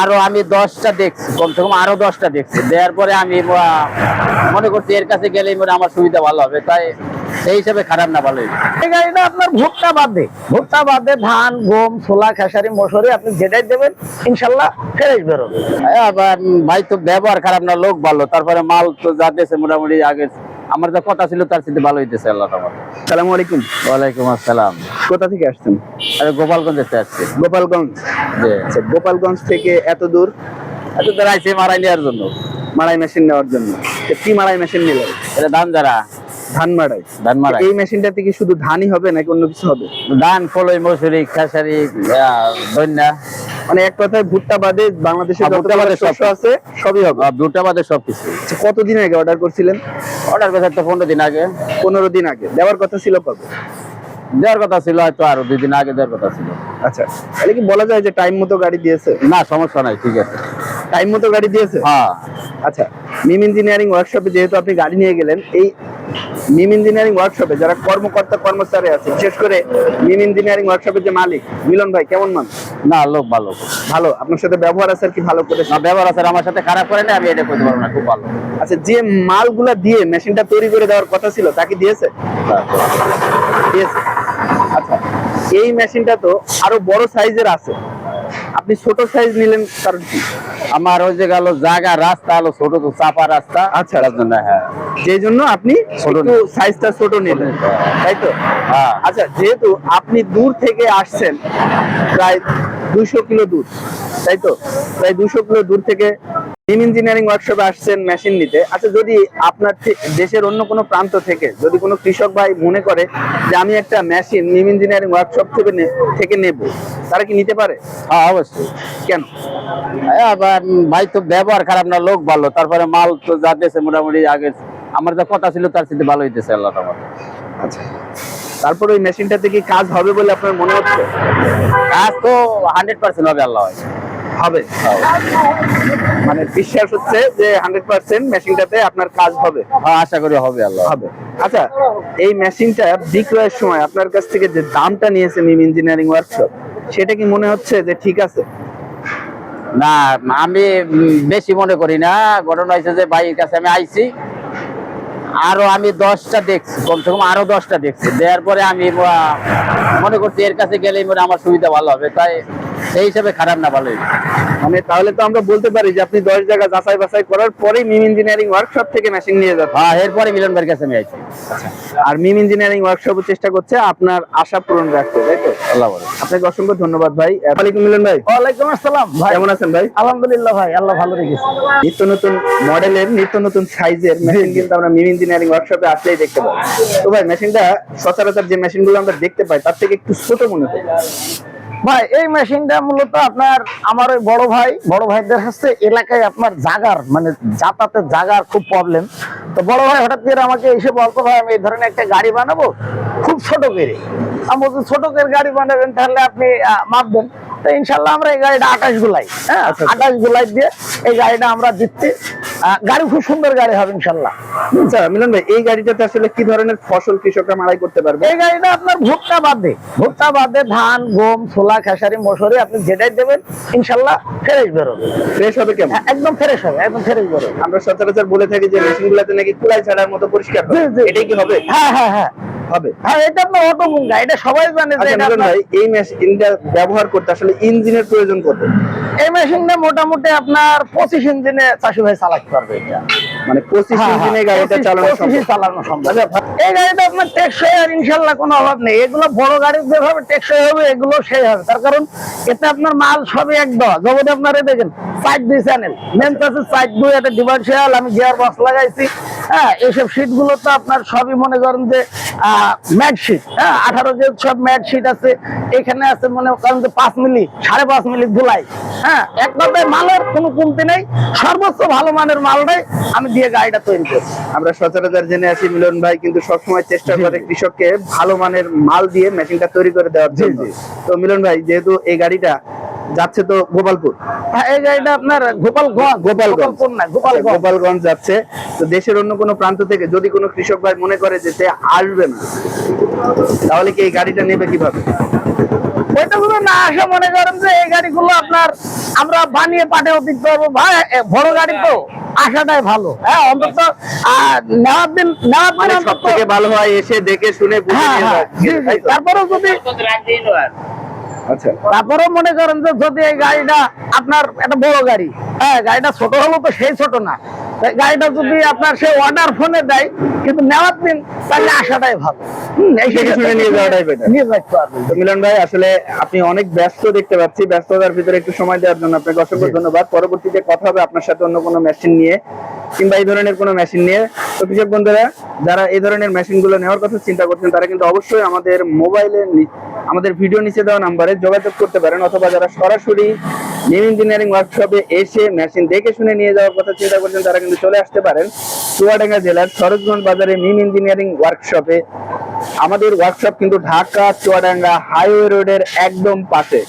আরও আমি দশটা দেখছি কমসে কম আরও দশটা দেখছি। দেওয়ার পরে আমি মনে করছি এর কাছে গেলেই মনে আমার সুবিধা ভালো হবে তাই সেই হিসাবে খারাপ না ভালোই। এই গাড়িটা আপনার ভুট্টা বাদে ভুট্টা বাদে ধান গম ছোলা খেসারি মসুরি আপনি যেটাই দেবেন ইনশাল্লাহ ফ্রেশ বেরোবে। আবার ভাই তো ব্যবহার খারাপ না লোক ভালো তারপরে মাল তো যা মোটামুটি আগে আমার যা কথা ছিল তার সাথে ভালো হইতেছে আল্লাহ সালামু আলাইকুম। ওয়ালাইকুম আসসালাম। কোথা থেকে আসছেন? আরে গোপালগঞ্জ থেকে আসছে। গোপালগঞ্জ? যে আচ্ছা গোপালগঞ্জ থেকে এত দূর? এত তো রাইছে মারাই নেওয়ার জন্য। মাড়াই মেশিন নেওয়ার জন্য। কি মাড়াই মেশিন নিলেন? এটা ধান যারা ধান মাড়াই। ধান মারাই এই মেশিনটাতে কি শুধু ধানই হবে নাকি অন্য কিছু হবে? ধান ফলই মসুরি খেসারি দন্যা মানে এক কথায় ভুট্টা বাদে বাংলাদেশে হ্যাঁ, যত। আছে সবই হবে। ভুট্টা বাদে সবকিছু আচ্ছা, কতদিন আগে অর্ডার করছিলেন? অর্ডার করতে তো পনেরো দিন আগে। পনেরো দিন আগে। দেওয়ার কথা ছিল কবে? দেওয়ার কথা ছিল হয়তো আরও দুই দিন আগে দেওয়ার কথা ছিল। আচ্ছা তাহলে কি বলা যায় যে টাইম মতো গাড়ি দিয়েছে? না সমস্যা নাই ঠিক আছে। টাইম মতো গাড়ি দিয়েছে? হ্যাঁ। আচ্ছা মিম ইঞ্জিনিয়ারিং ওয়ার্কশপে যেহেতু আপনি গাড়ি নিয়ে গেলেন এই মিম ইঞ্জিনিয়ারিং ওয়ার্কশপে যারা কর্মকর্তা কর্মচারী আছে বিশেষ করে মিম ইঞ্জিনিয়ারিং ওয়ার্কশপের যে মালিক মিলন ভাই কেমন মান? না লোক ভালো। ভালো? আপনার সাথে ব্যবহার আছে আর কি ভালো করে? না ব্যবহার আছে আমার সাথে খারাপ করে না আমি এটা করতে পারব না খুব ভালো। আচ্ছা যে মালগুলা দিয়ে মেশিনটা তৈরি করে দেওয়ার কথা ছিল তাকে দিয়েছে? দিয়েছে। আচ্ছা এই মেশিনটা তো আরও বড় সাইজের আছে। আপনি ছোট সাইজ নিলেন কারণ কি আমার ওই যে গেল জায়গা রাস্তা হলো ছোট তো চাপা রাস্তা। আচ্ছা, জন্য হ্যাঁ। সেই জন্য আপনি ছোট সাইজটা ছোট নিলেন। তাই তো? হ্যাঁ। আচ্ছা যেহেতু আপনি দূর থেকে আসছেন প্রায় দুশো কিলো দূর তাই তো? প্রায় দুশো কিলো দূর থেকে নিম ইঞ্জিনিয়ারিং ওয়ার্কশপে আসছেন মেশিন নিতে। আচ্ছা যদি আপনার দেশের অন্য কোনো প্রান্ত থেকে যদি কোনো কৃষক ভাই মনে করে যে আমি একটা মেশিন নিম ইঞ্জিনিয়ারিং ওয়ার্কশপ থেকে থেকে নেব তারা কি নিতে পারে? হ্যাঁ অবশ্যই। কেন? আবার ভাই তো ব্যবহার খারাপ না লোক ভালো। তারপরে মাল তো যা দিয়েছে মোটামুটি আগে আমার যা কথা ছিল তার সাথে ভালো হইতেছে আল্লাহ আচ্ছা। তারপর ওই মেশিনটাতে কি কাজ হবে বলে আপনার মনে হচ্ছে? কাজ তো হান্ড্রেড পার্সেন্ট হবে আল্লাহ। হবে। মানে বিশ্বাস হচ্ছে যে হান্ড্রেড পার্সেন্ট মেশিনটাতে আপনার কাজ হবে। হ্যাঁ আশা করি হবে আল্লাহ। হবে। আচ্ছা এই মেশিনটা বিক্রয়ের সময় আপনার কাছ থেকে যে দামটা নিয়েছে মিম ইঞ্জিনিয়ারিং ওয়ার্কশপ সেটা কি মনে হচ্ছে যে ঠিক আছে? না আমি বেশি মনে করি না। ঘটনা হয়েছে যে ভাইয়ের কাছে আমি আইছি। আরও আমি দশটা দেখছি কমসে কম আরও দশটা দেখছি। দেওয়ার পরে আমি মনে করছি এর কাছে গেলেই মনে আমার সুবিধা ভালো হবে। তাই সেই হিসাবে খারাপ না ভালোই। মানে তাহলে তো আমরা বলতে পারি যে আপনি দশ জায়গা যাচাই বাছাই করার পরেই মিম ইঞ্জিনিয়ারিং ওয়ার্কশপ থেকে মেশিন নিয়ে যাবেন। হ্যাঁ এরপরে মিলন ভাইয়ের কাছে আমি আইছি আর মিম ইঞ্জিনিয়ারিং ওয়ার্কশপও চেষ্টা করছে আপনার আশা পূরণ রাখতে তাই তো? আল্লাহ বলে। আপনাকে অসংখ্য ধন্যবাদ ভাই। ওয়ালাইকুম মিলন ভাই। ওয়ালাইকুম আসসালাম ভাই। কেমন আছেন ভাই? আলহামদুলিল্লাহ ভাই আল্লাহ ভালো রেখেছে। নিত্য নতুন মডেলের নিত্য নতুন সাইজের মেশিন কিন্তু আমরা মিম ইঞ্জিনিয়ারিং ওয়ার্কশপে আসলেই দেখতে পাই তো ভাই মেশিনটা সচরাচর যে মেশিনগুলো আমরা দেখতে পাই তার থেকে একটু ছোট মনে হয়। ভাই এই মেশিনটা মূলত আপনার আমার ওই বড় ভাই বড় ভাইদের হচ্ছে এলাকায় আপনার জাগার মানে যাতায়াতের জাগার খুব প্রবলেম তো বড় ভাই হঠাৎ করে আমাকে এসে বলতো ভাই আমি এই ধরনের একটা গাড়ি বানাবো খুব ছোট করে। আমি বলছি ছোট করে গাড়ি বানাবেন তাহলে আপনি মাপবেন তো ইনশাল্লাহ আমরা এই গাড়িটা আঠাশ গুলাই হ্যাঁ আচ্ছা, আচ্ছা। আঠাশ গুলাই দিয়ে এই গাড়িটা আমরা দিচ্ছি। গাড়ি খুব সুন্দর গাড়ি হবে ইনশাল্লাহ। আচ্ছা মিলন ভাই এই গাড়িটাতে আসলে কি ধরনের ফসল কৃষকরা মাড়াই করতে পারবে? এই গাড়িটা আপনার ভুট্টা বাদে ভুট্টা বাদে ধান গম ছোলা খেসারি মসুরি আপনি যেটাই দেবেন ইনশাল্লাহ ফ্রেশ বেরোবে। ফ্রেশ হবে কেমন? হ্যাঁ, একদম ফ্রেশ হবে একদম ফ্রেশ বেরোবে। আমরা সচরাচর বলে থাকি যে মেশিন গুলাতে নাকি কুলাই ছাড়ার মতো পরিষ্কার। এটাই কি হবে? হ্যাঁ হ্যাঁ হ্যাঁ। হবে। হ্যাঁ এটা আপনার অটো মুঙ্গা এটা সবাই জানে যে আচ্ছা এটা ভাই এই মেশিনটা ব্যবহার করতে আসলে ইঞ্জিনের প্রয়োজন কত? এই মেশিনটা মোটামুটি আপনার পঁচিশ ইঞ্জিনে চাষি ভাই চালাতে পারবে এটা। মানে পঁচিশ হ্যাঁ, ইঞ্জিনে গাড়িটা চালানো সম্ভব। চালানো সম্ভব। আচ্ছা এই গাড়িটা আপনার টেকসই আর ইনশাল্লাহ কোনো অভাব নেই। এগুলো বড় গাড়ি যেভাবে টেকসই হবে এগুলো সেই হবে। তার কারণ এতে আপনার মাল সবই এক দেওয়া জগতে আপনার দেখেন সাইড দুই চ্যানেল মেন সাইড দুই একটা ডিভার্সিয়াল আমি গিয়ার বক্স লাগাইছি। হ্যাঁ এইসব শীটগুলো তো আপনার সবই মনে করেন যে ম্যাট শিট হ্যাঁ আঠারো যে সব ম্যাট শিট আছে এখানে আছে মনে করেন যে পাঁচ মিলি সাড়ে পাঁচ মিলি ধুলাই হ্যাঁ এক কথায় মালের কোনো কমতি নেই সর্বোচ্চ ভালো মানের মালটাই আমি দিয়ে গাড়িটা তৈরি করছি। আমরা সচরাচর জেনে আছি মিলন ভাই কিন্তু সবসময় চেষ্টা করে কৃষককে ভালো মানের মাল দিয়ে মেশিনটা তৈরি করে দেওয়ার জন্য। তো মিলন ভাই যেহেতু এই গাড়িটা যাচ্ছে তো গোপালপুর। হ্যাঁ, এই গাড়িটা আপনার গোপালগঞ্জ। গোপালগঞ্জ। না গোপালগঞ্জ। গোপালগঞ্জ যাচ্ছে। তো দেশের অন্য কোনো প্রান্ত থেকে যদি কোনো কৃষক ভাই মনে করে যে সে আসবে না তাহলে কি এই গাড়িটা নেবে কীভাবে? ওইটা যদি না আসে মনে করেন যে এই গাড়িগুলো আপনার আমরা বানিয়ে পাঠিয়েও দিতে পারব। ভাই বড় গাড়ি তো আসাটাই ভালো। হ্যাঁ অন্তত নেওয়ার দিন নেওয়ার দিন মানে সব থেকে ভালো হয় এসে দেখে শুনে হ্যাঁ হ্যাঁ? তারপরেও যদি আচ্ছা। তারপরেও মনে করেন যে যদি এই গাড়িটা আপনার একটা বড় গাড়ি হ্যাঁ গাড়িটা ছোট হলেও তো সেই ছোট না। গাড়িটা যদি আপনার সেই অর্ডার ফোনে দেয় কিন্তু নেওয়ার দিন তাহলে আসাটাই ভালো। হুম, এই দেখে শুনে নিয়ে যাওয়াটাই better। নিয়ে যাইতে পারবেন তো মিলন ভাই আসলে আপনি অনেক ব্যস্ত দেখতে পাচ্ছি। ব্যস্ততার ভিতরে একটু সময় দেওয়ার জন্য আপনাকে অসংখ্য ধন্যবাদ। পরবর্তীতে কথা হবে আপনার সাথে অন্য কোনো মেশিন নিয়ে কিংবা এই ধরনের কোনো মেশিন নিয়ে। তো কৃষক বন্ধুরা যারা এই ধরনের মেশিনগুলো নেওয়ার কথা চিন্তা করছেন তারা কিন্তু অবশ্যই আমাদের মোবাইলে আমাদের ভিডিও নিচে দেওয়া নাম্বারে যোগাযোগ করতে পারেন অথবা যারা সরাসরি নিউ ইঞ্জিনিয়ারিং ওয়ার্কশপে এসে মেশিন দেখে শুনে নিয়ে যাওয়ার কথা চিন্তা করছেন, তারা কিন্তু চলে আসতে পারেন চুয়াডাঙ্গা জেলার সরোজগঞ্জ বাজারে মিম ইঞ্জিনিয়ারিং ওয়ার্কশপে আমাদের ওয়ার্কশপ কিন্তু ঢাকা, চুয়াডাঙ্গা হাইওয়ে রোডের একদম পাশে।